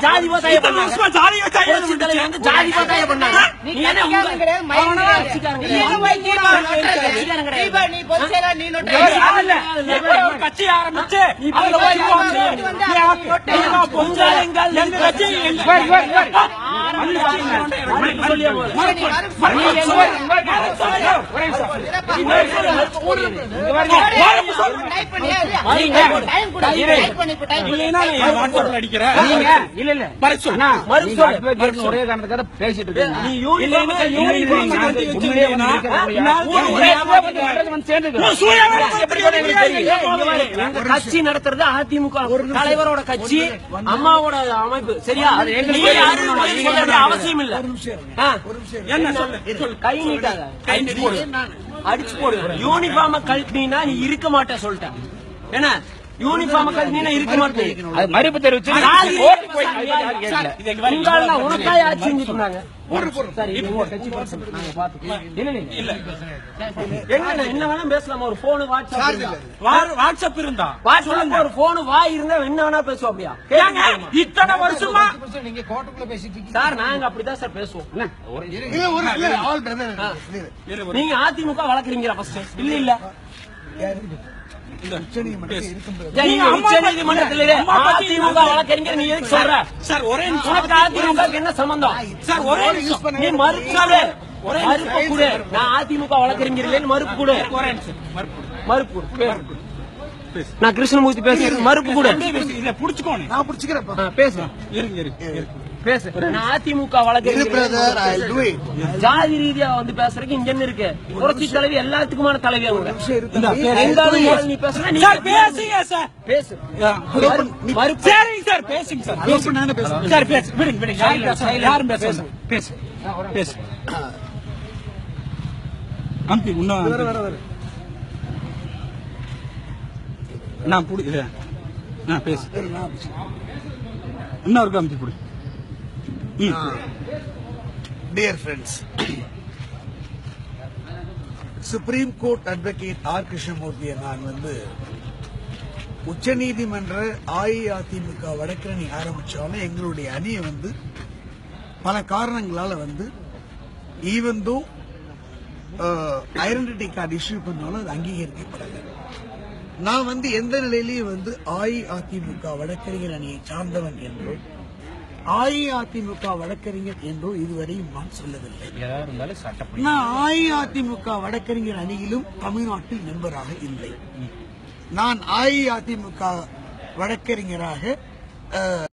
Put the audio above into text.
ஜாதி இத்தனை பண்ணாங்க? ஜாதி தலைவர் வந்து ஜாதி பண்ணாங்க. நீ என்ன உங்க கிடையாது. கட்சிக்காரன் நீ என்ன. கட்சிக்காரன் கிடையாது. நீ நீ நொட்டை. கட்சி ஆரம்பிச்சு அதுல போய் எங்க கட்சி எங்க ஒரே காரணத்துக்காக பேசிட்டு கட்சி நடத்துறது அதிமுக ஒரு தலைவரோட கட்சி அம்மாவோட அமைப்பு சரியா அவசியம் இல்ல கை நீட்டாத. கை அடிச்சு போடு. யூனிஃபார்ம கழட்டினா நீ இருக்க மாட்டேன் சொல்லிட்டேன். என்ன? யூனிஃபார்ம கழட்டினா இருக்க மாட்டேன் அது மறுப்பு தெரிவிச்சு. நாங்க என்ன வேணா பேசலாம்? ஒரு போன் வாட்ஸ்அப் இருந்தா. வாட்ஸ்அப் ஒரு போன் வாய் இருந்தா என்ன வேணா பேசுவோம் அப்படியா? இத்தனை வருஷமா? சார் நாங்க அப்படிதான் சார் பேசுவோம். நீங்க அதிமுக வளர்க்குறீங்களா ஃபர்ஸ்ட் இல்ல இல்ல. ஒரே என்ன சம்பந்தம்? சார் நீ மறுப்பு கொடு நான் அதிமுக வழக்கறிஞர் மறுப்பு கொடு மறுப்பு. நான் கிருஷ்ணமூர்த்தி பேசுறேன் மறுப்பு கொடு. இல்ல புடிச்சுக்கோனே நான் பிடிச்சிக்கிறேன் ஆ, பேசு. இருங்க இருங்க. பேசு. நான் அதிமுக வழக்கறிஞர் ஜாதி ரீதியா வந்து பேசுறதுக்கு இங்க என்ன இருக்கு. புரட்சி தலைவி எல்லாத்துக்குமான தலைவி அவங்க. எங்காவது முதல்ல நீ பேசுனா நீ சார் பேசுங்க சார். பேசு. சரிங்க சார். பேசுங்க சார். பேசுங்க. சார் பேசு. விடுங்க விடுங்க. யாரும் பேச பேச பேசு. அம்பி இன்னும் நான் புடி ஆ பேசு. இன்னொரு அம்பி புடி. Dear friends Supreme Court advocate R கிருஷ்ணமூர்த்தியை நான் வந்து உச்சநீதிமன்ற அஇஅதிமுக வடக்கிறணி ஆரம்பிச்சாலும் எங்களுடைய அணியை வந்து பல காரணங்களால வந்து even though identity card issue பண்ணாலும் அது அங்கீகரிக்கப்படலை. நான் வந்து எந்த நிலையிலையும் வந்து அஇஅதிமுக வழக்கறிஞர் அணியை சார்ந்தவன் என்றோ அஇஅதிமுக வழக்கறிஞர் என்றோ இதுவரையும் நான் சொல்லவில்லை. நான் அஇஅதிமுக வழக்கறிஞர் அணியிலும் தமிழ்நாட்டில் மெம்பராக இல்லை. நான் அஇஅதிமுக வழக்கறிஞராக